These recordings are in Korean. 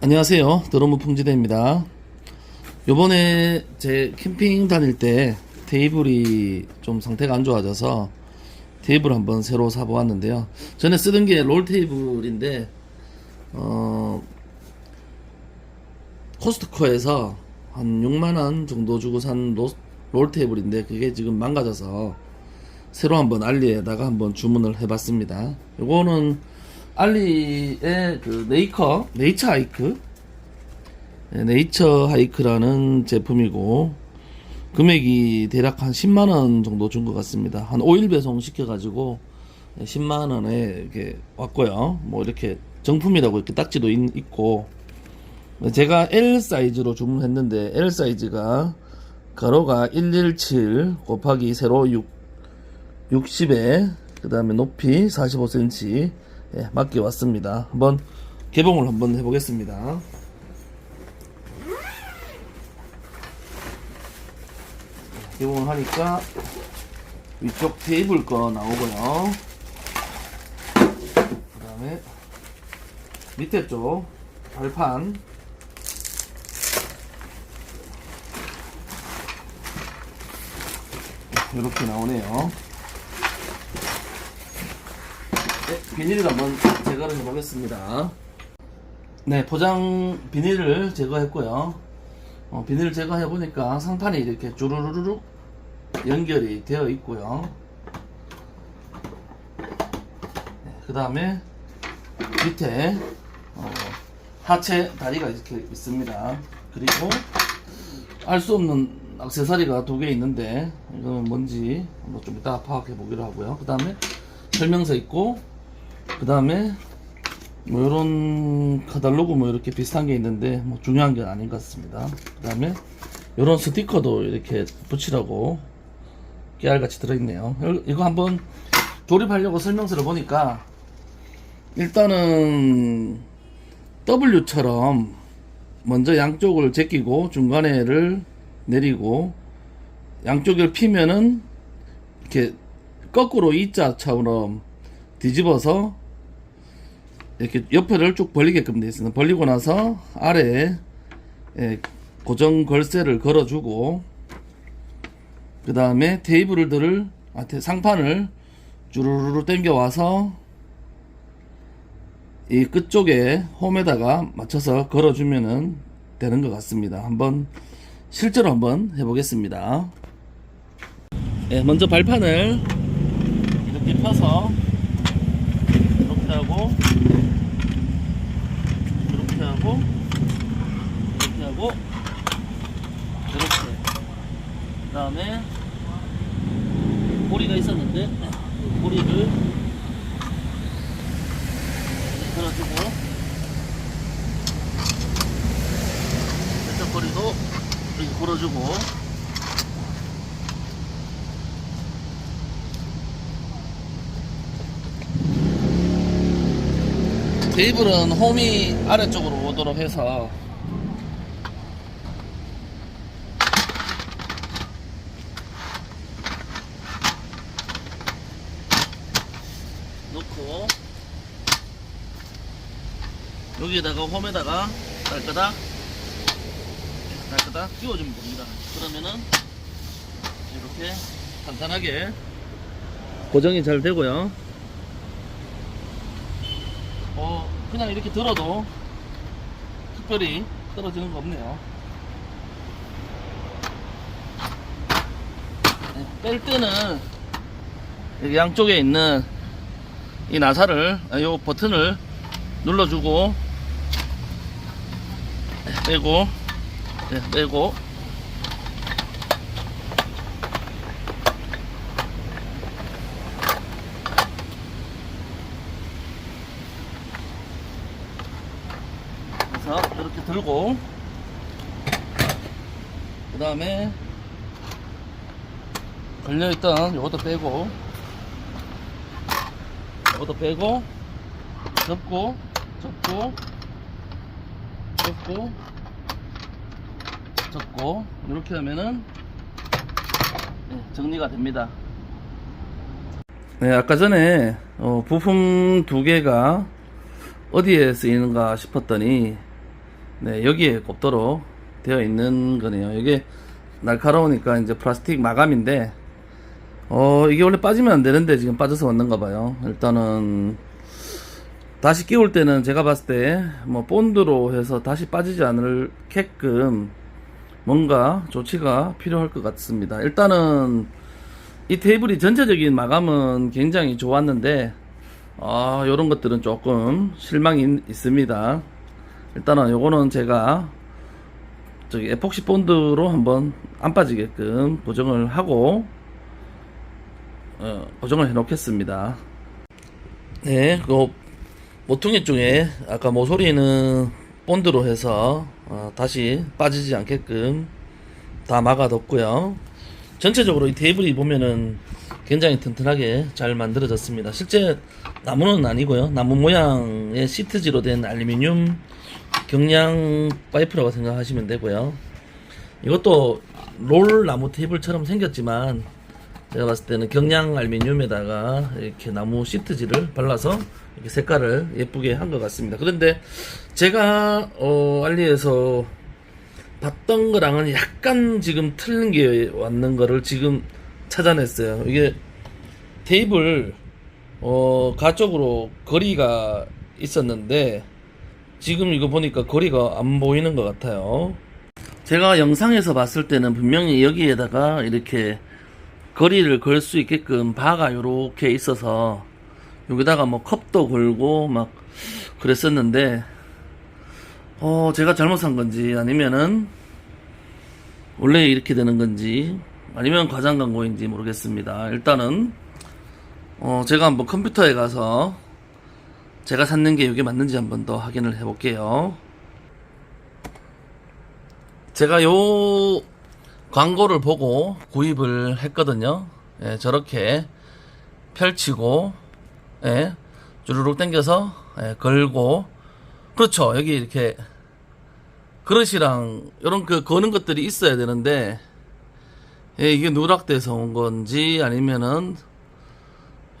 안녕하세요. 드러무 풍지대입니다. 요번에 제 캠핑 다닐 때 테이블이 좀 상태가 안 좋아져서 테이블 한번 새로 사보았는데요. 전에 쓰던 게 롤 테이블인데, 어, 코스트코에서 한 6만원 정도 주고 산 로- 롤 테이블인데, 그게 지금 망가져서 새로 한번 알리에다가 한번 주문을 해봤습니다. 요거는 알리의 그 네이커, 네이처 하이크, 네, 네이처 하이크라는 제품이고, 금액이 대략 한 10만 원 정도 준 것 같습니다. 한 5일 배송 시켜 가지고, 10만 원에 이렇게 왔고요. 뭐 이렇게 정품이라고 이렇게 딱지도 있- 있고, 제가 L 사이즈로 주문했는데, L 사이즈가 가로가 117 곱하기 세로 6, 60에 그 다음에 높이 45cm 예, 맞게 왔습니다. 한번 개봉을 한번 해보겠습니다. 개봉을 하니까 위쪽 테이블 거 나오고요. 그 다음에 밑에 쪽 발판 이렇게 나오네요. 네, 비닐을 한번 제거를 해보겠습니다. 네, 포장 비닐을 제거했고요. 어, 비닐을 제거해 보니까 상판이 이렇게 주르르륵 연결이 되어 있고요. 그 다음에 밑에 어, 하체 다리가 이렇게 있습니다. 그리고 알 수 없는 액세서리가 두 개 있는데 이거는 뭔지 한번 좀 이따 파악해 보기로 하고요. 그 다음에 설명서 있고 그 다음에 뭐 이런 카달로그 뭐 이렇게 비슷한 게 있는데 뭐 중요한 게 아닌 것 같습니다. 그 다음에 이런 스티커도 이렇게 붙이라고 깨알같이 들어있네요. 이- 이거 한번 조립하려고 설명서를 보니까 일단은 W처럼 먼저 양쪽을 제끼고 중간에를 내리고 양쪽을 피면은 이렇게 거꾸로 E자처럼 뒤집어서 이렇게 옆에를 쭉 벌리게끔 되어 있습니다. 벌리고 나서 아래에 예, 고정 걸쇠를 걸어주고 그 다음에 테이블들을 아, 테- 상판을 주르르르 당겨 와서 이 끝쪽에 홈에다가 맞춰서 걸어주면은 되는 것 같습니다. 한번 실제로 한번 해보겠습니다. 예, 먼저 발판을 이렇게 펴서 이렇게 하고 이렇게 하고 하고 이렇게. 그 다음에 고리가 있었는데 고리를 걸어주고 이쪽 고리도 이렇게 걸어주고. 테이블은 홈이 아래쪽으로 오도록 해서 놓고 여기에다가 홈에다가 딸까닥 딸까닥 끼워주면 됩니다. 그러면은 이렇게 간단하게 고정이 잘 되고요. 어 그냥 이렇게 들어도 특별히 떨어지는 거 없네요. 네, 뺄 때는 여기 양쪽에 있는 이 나사를 아, 요 버튼을 눌러주고 네, 빼고 네, 빼고. 그래서 이렇게 들고 그 다음에 걸려있던 요것도 빼고 요것도 빼고 접고 접고 접고 접고 이렇게 하면은 네, 정리가 됩니다 네 아까 전에 어, 부품 두 개가 어디에 쓰이는가 싶었더니 네, 여기에 꼽도록 되어 있는 거네요. 이게 날카로우니까 이제 플라스틱 마감인데, 어, 이게 원래 빠지면 안 되는데 지금 빠져서 왔는가 봐요. 일단은, 다시 끼울 때는 제가 봤을 때, 뭐, 본드로 해서 다시 빠지지 않을게끔 뭔가 조치가 필요할 것 같습니다. 일단은, 이 테이블이 전체적인 마감은 굉장히 좋았는데, 아, 요런 것들은 조금 실망이 있- 있습니다. 일단은 요거는 제가 저기 에폭시 본드로 한번 안 빠지게끔 고정을 하고 어, 고정을 해 놓겠습니다. 네, 그 모퉁이 쪽에 아까 모서리는 본드로 해서 어, 다시 빠지지 않게끔 다 막아뒀고요. 전체적으로 이 테이블이 보면은 굉장히 튼튼하게 잘 만들어졌습니다. 실제 나무는 아니고요. 나무 모양의 시트지로 된 알루미늄 경량 파이프라고 생각하시면 되고요. 이것도 롤 나무 테이블처럼 생겼지만 제가 봤을 때는 경량 알루미늄에다가 이렇게 나무 시트지를 발라서 이렇게 색깔을 예쁘게 한 것 같습니다. 그런데 제가 어, 알리에서 봤던 거랑은 약간 지금 틀린 게 왔는 거를 지금 찾아냈어요. 이게 테이블 어 가쪽으로 거리가 있었는데 지금 이거 보니까 거리가 안 보이는 것 같아요. 제가 영상에서 봤을 때는 분명히 여기에다가 이렇게 거리를 걸 수 있게끔 바가 요렇게 있어서 여기다가 뭐 컵도 걸고 막 그랬었는데 어 제가 잘못한 건지 아니면은 원래 이렇게 되는 건지 아니면 과장 광고인지 모르겠습니다. 일단은 어 제가 한번 컴퓨터에 가서 제가 샀는 게 이게 맞는지 한번 더 확인을 해 볼게요. 제가 요 광고를 보고 구입을 했거든요. 예, 저렇게 펼치고, 예, 주르륵 당겨서, 예, 걸고, 그렇죠. 여기 이렇게 그릇이랑 이런 그 거는 것들이 있어야 되는데, 예, 이게 누락돼서 온 건지 아니면은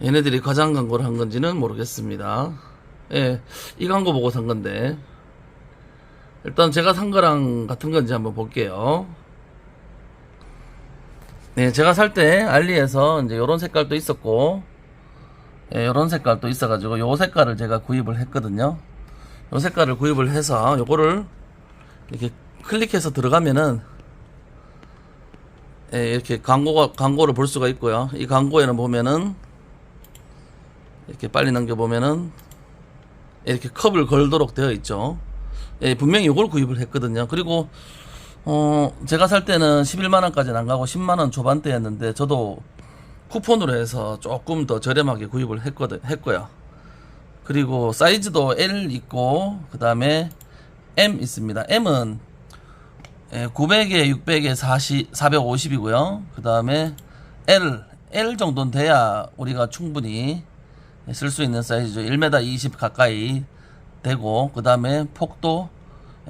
얘네들이 과장 광고를 한 건지는 모르겠습니다. 예, 이 광고 보고 산 건데. 일단 제가 산 거랑 같은 건지 한번 볼게요. 네, 제가 살 때 알리에서 이제 요런 색깔도 있었고, 예, 요런 색깔도 있어가지고 요 색깔을 제가 구입을 했거든요. 요 색깔을 구입을 해서 요거를 이렇게 클릭해서 들어가면은 예, 이렇게 광고가 광고를 볼 수가 있고요. 이 광고에는 보면은 이렇게 빨리 넘겨 보면은 이렇게 컵을 걸도록 되어 있죠. 예, 분명히 이걸 구입을 했거든요. 그리고 어, 제가 살 때는 11만 원까지는 안 가고 10만 원 초반대였는데 저도 쿠폰으로 해서 조금 더 저렴하게 구입을 했거든 했고요. 그리고 사이즈도 L 있고 그다음에 M 있습니다. M은 900에 600에 40, 450이고요. 그다음에 L L 정도는 돼야 우리가 충분히 쓸 수 있는 사이즈죠. 1m 20 가까이 되고 그 다음에 폭도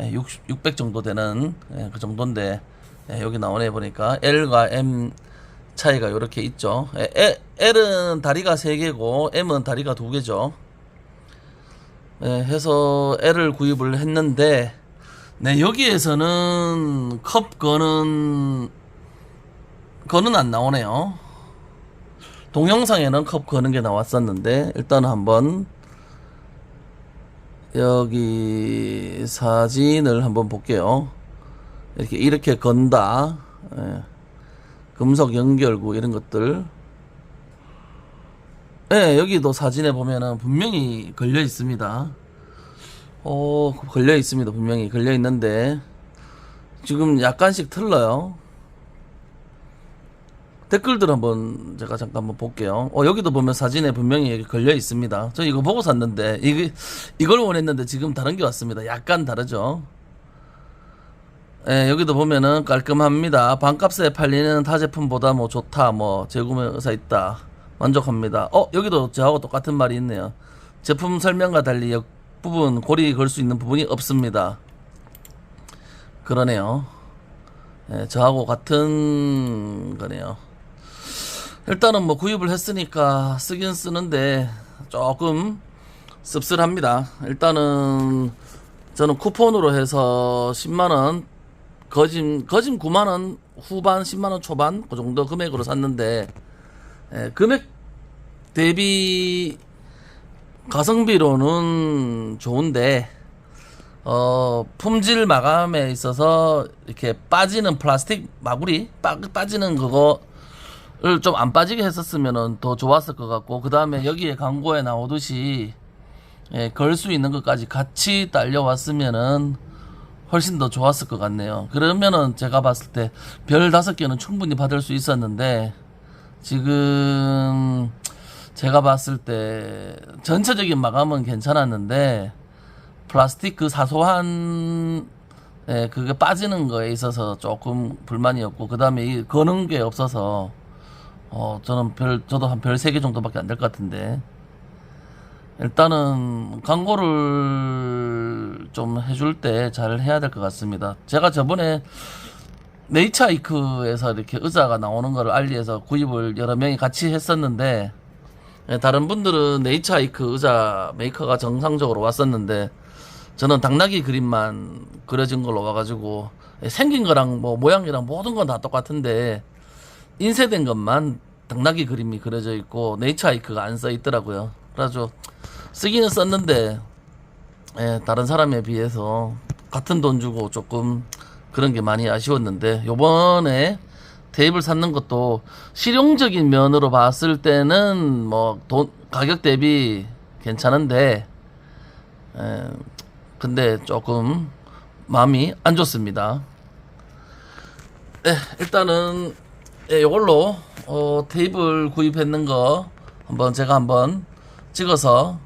600 정도 되는 예, 그 정도인데 예, 여기 나오네 보니까 L과 M 차이가 이렇게 있죠. 예, L- L은 다리가 3개고 M은 다리가 2개죠. 예, 해서 L을 구입을 했는데 네, 여기에서는 컵 거는 거는 안 나오네요. 동영상에는 컵 거는 게 나왔었는데 일단 한번 여기 사진을 한번 볼게요. 이렇게 이렇게 건다. 예. 금속 연결구 이런 것들. 예, 여기도 사진에 보면은 분명히 걸려 있습니다. 어, 걸려 있습니다. 분명히 걸려 있는데 지금 약간씩 틀려요. 댓글들 한번 제가 잠깐 한번 볼게요. 어, 여기도 보면 사진에 분명히 여기 걸려 있습니다. 저 이거 보고 샀는데, 이게, 이걸 원했는데 지금 다른 게 왔습니다. 약간 다르죠? 예, 여기도 보면은 깔끔합니다. 반값에 팔리는 타 제품보다 뭐 좋다, 뭐 재구매 의사 있다. 만족합니다. 어, 여기도 저하고 똑같은 말이 있네요. 제품 설명과 달리 옆 부분, 고리 걸 수 있는 부분이 없습니다. 그러네요. 예, 저하고 같은 거네요. 일단은 뭐 구입을 했으니까 쓰긴 쓰는데 조금 씁쓸합니다. 일단은 저는 쿠폰으로 해서 10만원, 거짐, 거짐 9만원 후반, 10만원 초반, 그 정도 금액으로 샀는데, 예, 금액 대비 가성비로는 좋은데, 어, 품질 마감에 있어서 이렇게 빠지는 플라스틱 마구리, 빠, 빠지는 그거 를 좀 안 빠지게 했었으면 더 좋았을 것 같고, 그 다음에 여기에 광고에 나오듯이, 예, 걸 수 있는 것까지 같이 딸려왔으면은 훨씬 더 좋았을 것 같네요. 그러면은 제가 봤을 때 별 다섯 개는 충분히 받을 수 있었는데 지금 제가 봤을 때 전체적인 마감은 괜찮았는데 플라스틱 그 사소한 예, 그게 빠지는 거에 있어서 조금 불만이었고 그 다음에 이 거는 게 없어서 어 저는 별 저도 한별세개 정도밖에 안 될 것 같은데 일단은 광고를 좀 해줄 때 잘 해야 될 것 같습니다. 제가 저번에 네이처이크에서 이렇게 의자가 나오는 거를 알리에서 구입을 여러 명이 같이 했었는데 예, 다른 분들은 네이처이크 의자 메이커가 정상적으로 왔었는데 저는 당나귀 그림만 그려진 걸로 와가지고 예, 생긴 거랑 뭐 모양이랑 모든 건 다 똑같은데 인쇄된 것만 당나귀 그림이 그려져 있고 네이처하이크가 안 써 있더라고요. 그래가지고 쓰기는 썼는데 예, 다른 사람에 비해서 같은 돈 주고 조금 그런 게 많이 아쉬웠는데 요번에 테이블 샀는 것도 실용적인 면으로 봤을 때는 뭐 돈 가격 대비 괜찮은데 예, 근데 조금 마음이 안 좋습니다. 네, 일단은 예, 요걸로 어, 테이블 구입했는 거 한번 제가 한번 찍어서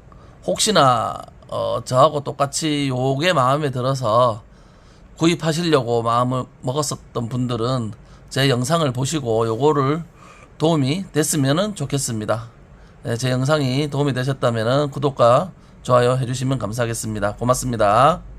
혹시나 어, 저하고 똑같이 요게 마음에 들어서 구입하시려고 마음을 먹었었던 분들은 제 영상을 보시고 요거를 도움이 됐으면 좋겠습니다. 네, 제 영상이 도움이 되셨다면 구독과 좋아요 해주시면 감사하겠습니다. 고맙습니다.